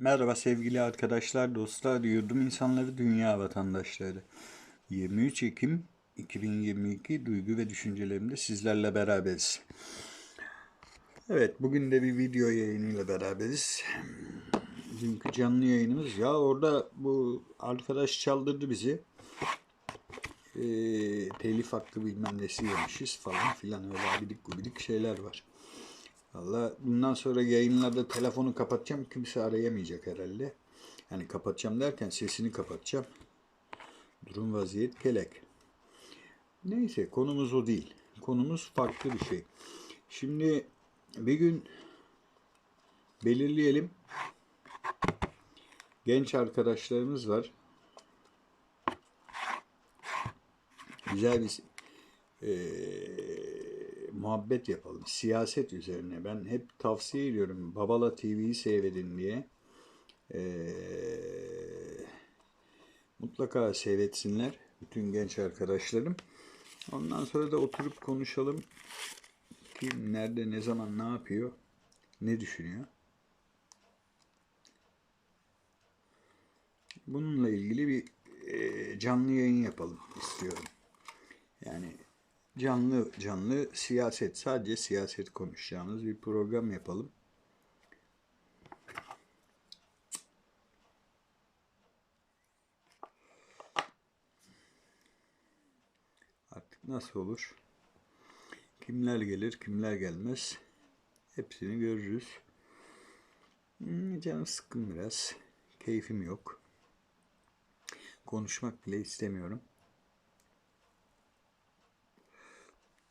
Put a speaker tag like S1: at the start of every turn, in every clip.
S1: Merhaba sevgili arkadaşlar, dostlar, yurdum insanları, dünya vatandaşları. 23 Ekim 2022 duygu ve düşüncelerimde sizlerle beraberiz. Evet, bugün de bir video yayınıyla beraberiz. Dünkü canlı yayınımız ya orada bu arkadaş çaldırdı bizi. Ee, telif hakkı bilmem nesi yemişiz falan filan öyle abidik gubidik şeyler var. Valla bundan sonra yayınlarda telefonu kapatacağım. Kimse arayamayacak herhalde. Yani kapatacağım derken sesini kapatacağım. Durum vaziyet kelek. Neyse konumuz o değil. Konumuz farklı bir şey. Şimdi bir gün belirleyelim. Genç arkadaşlarımız var. Güzel bir eee muhabbet yapalım. Siyaset üzerine. Ben hep tavsiye ediyorum. Babala TV'yi seyredin diye. Ee, mutlaka seyretsinler. Bütün genç arkadaşlarım. Ondan sonra da oturup konuşalım. Kim, nerede, ne zaman, ne yapıyor, ne düşünüyor. Bununla ilgili bir e, canlı yayın yapalım istiyorum. Yani canlı canlı siyaset sadece siyaset konuşacağımız bir program yapalım. Artık nasıl olur? Kimler gelir, kimler gelmez? Hepsini görürüz. Hmm, canım sıkkın biraz. Keyfim yok. Konuşmak bile istemiyorum.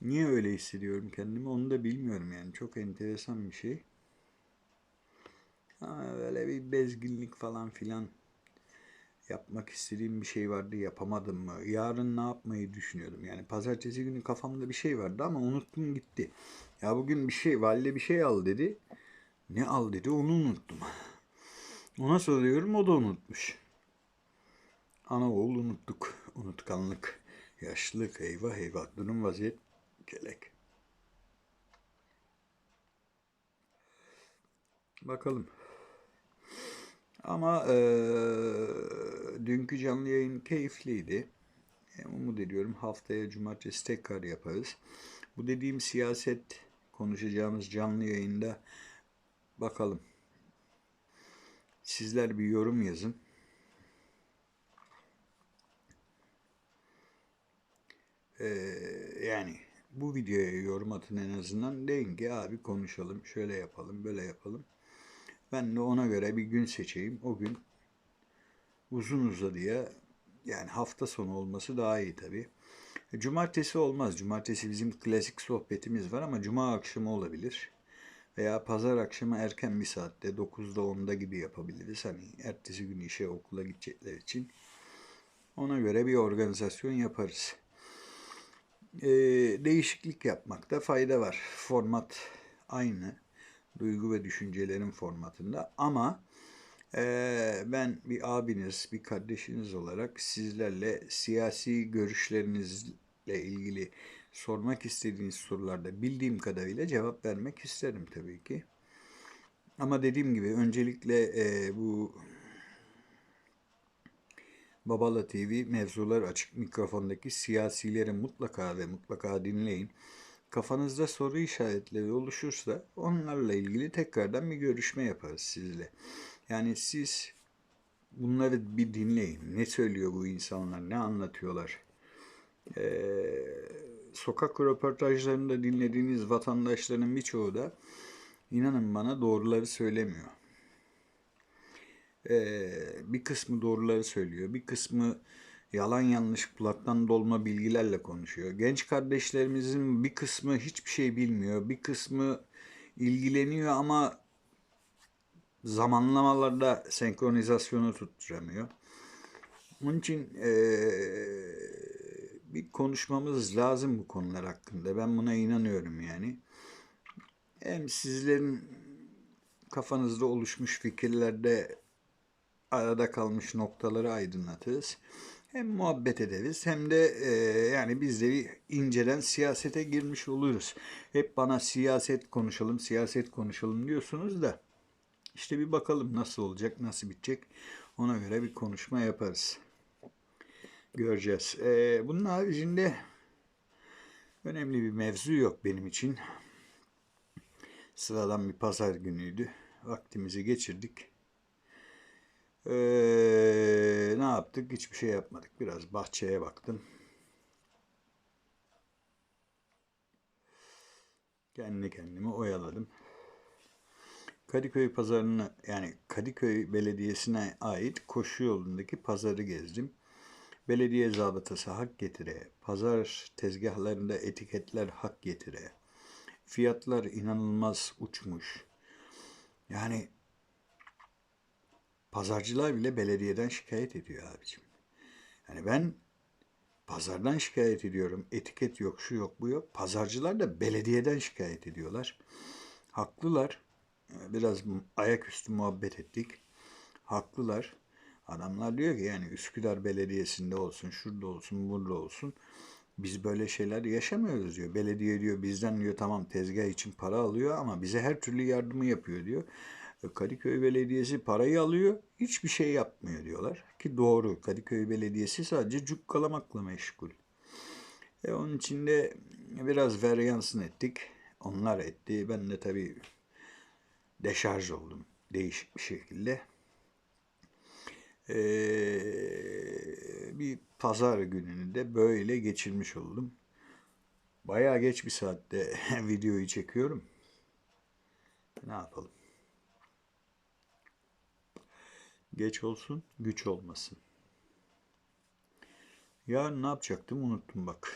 S1: Niye öyle hissediyorum kendimi onu da bilmiyorum yani. Çok enteresan bir şey. Ama böyle bir bezginlik falan filan yapmak istediğim bir şey vardı yapamadım mı? Yarın ne yapmayı düşünüyordum. Yani pazartesi günü kafamda bir şey vardı ama unuttum gitti. Ya bugün bir şey valide bir şey al dedi. Ne al dedi onu unuttum. Ona soruyorum o da unutmuş. Ana oğul unuttuk. Unutkanlık. Yaşlılık eyvah eyvah. Durum vaziyet kelek. Bakalım. Ama e, dünkü canlı yayın keyifliydi. E, umut ediyorum haftaya cumartesi tekrar yaparız. Bu dediğim siyaset konuşacağımız canlı yayında bakalım. Sizler bir yorum yazın. Ee, yani bu videoya yorum atın en azından. Deyin ki abi konuşalım, şöyle yapalım, böyle yapalım. Ben de ona göre bir gün seçeyim. O gün uzun uzadıya yani hafta sonu olması daha iyi tabii. Cumartesi olmaz. Cumartesi bizim klasik sohbetimiz var ama cuma akşamı olabilir. Veya pazar akşamı erken bir saatte 9'da 10'da gibi yapabiliriz. Hani ertesi gün işe okula gidecekler için. Ona göre bir organizasyon yaparız e, değişiklik yapmakta fayda var. Format aynı. Duygu ve düşüncelerin formatında ama e, ben bir abiniz, bir kardeşiniz olarak sizlerle siyasi görüşlerinizle ilgili sormak istediğiniz sorularda bildiğim kadarıyla cevap vermek isterim tabii ki. Ama dediğim gibi öncelikle e, bu Babala TV mevzular açık mikrofondaki siyasileri mutlaka ve mutlaka dinleyin. Kafanızda soru işaretleri oluşursa onlarla ilgili tekrardan bir görüşme yaparız sizle. Yani siz bunları bir dinleyin. Ne söylüyor bu insanlar, ne anlatıyorlar? Ee, sokak röportajlarında dinlediğiniz vatandaşların birçoğu da inanın bana doğruları söylemiyor. Ee, bir kısmı doğruları söylüyor, bir kısmı yalan yanlış kulaktan dolma bilgilerle konuşuyor. Genç kardeşlerimizin bir kısmı hiçbir şey bilmiyor, bir kısmı ilgileniyor ama zamanlamalarda senkronizasyonu tutturamıyor. Onun için ee, bir konuşmamız lazım bu konular hakkında. Ben buna inanıyorum yani. Hem sizlerin kafanızda oluşmuş fikirlerde arada kalmış noktaları aydınlatırız. Hem muhabbet ederiz hem de e, yani biz de bir inceden siyasete girmiş oluruz. Hep bana siyaset konuşalım, siyaset konuşalım diyorsunuz da İşte bir bakalım nasıl olacak, nasıl bitecek. Ona göre bir konuşma yaparız. Göreceğiz. Ee, bunun haricinde önemli bir mevzu yok benim için. Sıradan bir pazar günüydü. Vaktimizi geçirdik. Ee, ne yaptık? Hiçbir şey yapmadık. Biraz bahçeye baktım. Kendi kendime oyaladım. Kadıköy pazarını yani Kadıköy Belediyesi'ne ait koşu yolundaki pazarı gezdim. Belediye zabıtası hak getire, pazar tezgahlarında etiketler hak getire. Fiyatlar inanılmaz uçmuş. Yani pazarcılar bile belediyeden şikayet ediyor abicim. Yani ben pazardan şikayet ediyorum. Etiket yok, şu yok, bu yok. Pazarcılar da belediyeden şikayet ediyorlar. Haklılar. Biraz ayaküstü muhabbet ettik. Haklılar. Adamlar diyor ki yani Üsküdar Belediyesi'nde olsun, şurada olsun, burada olsun. Biz böyle şeyler yaşamıyoruz diyor. Belediye diyor bizden diyor tamam tezgah için para alıyor ama bize her türlü yardımı yapıyor diyor. E, Kadıköy Belediyesi parayı alıyor, hiçbir şey yapmıyor diyorlar. Ki doğru, Kadıköy Belediyesi sadece cukkalamakla meşgul. E onun için de biraz varyansın ettik. Onlar etti. Ben de tabii deşarj oldum değişik bir şekilde. Ee, bir pazar gününü de böyle geçirmiş oldum. Bayağı geç bir saatte videoyu çekiyorum. Ne yapalım? Geç olsun, güç olmasın. Yarın ne yapacaktım unuttum bak.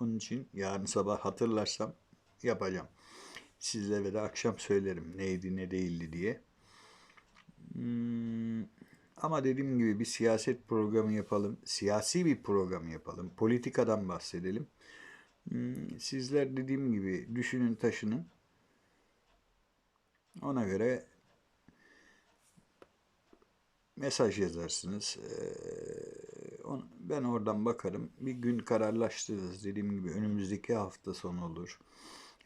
S1: Onun için yarın sabah hatırlarsam yapacağım. Sizlere de akşam söylerim neydi ne değildi diye. Hmm, ama dediğim gibi bir siyaset programı yapalım. Siyasi bir program yapalım. Politikadan bahsedelim. Hmm, sizler dediğim gibi düşünün taşının. Ona göre mesaj yazarsınız. Ee, ben oradan bakarım. Bir gün kararlaştırırız. Dediğim gibi önümüzdeki hafta sonu olur.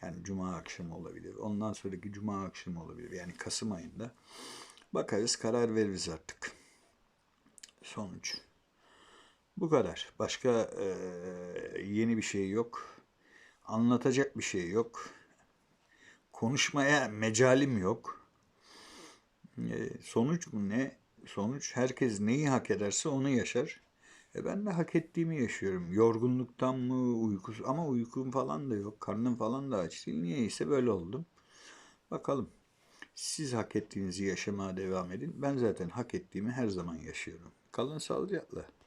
S1: Yani cuma akşamı olabilir. Ondan sonraki cuma akşamı olabilir. Yani Kasım ayında. Bakarız karar veririz artık. Sonuç. Bu kadar. Başka e, yeni bir şey yok. Anlatacak bir şey yok. Konuşmaya mecalim yok. E, sonuç mu ne? Sonuç herkes neyi hak ederse onu yaşar. E ben de hak ettiğimi yaşıyorum. Yorgunluktan mı, uykusu ama uykum falan da yok. Karnım falan da aç değil. Niyeyse böyle oldum. Bakalım. Siz hak ettiğinizi yaşamaya devam edin. Ben zaten hak ettiğimi her zaman yaşıyorum. Kalın sağlıcakla.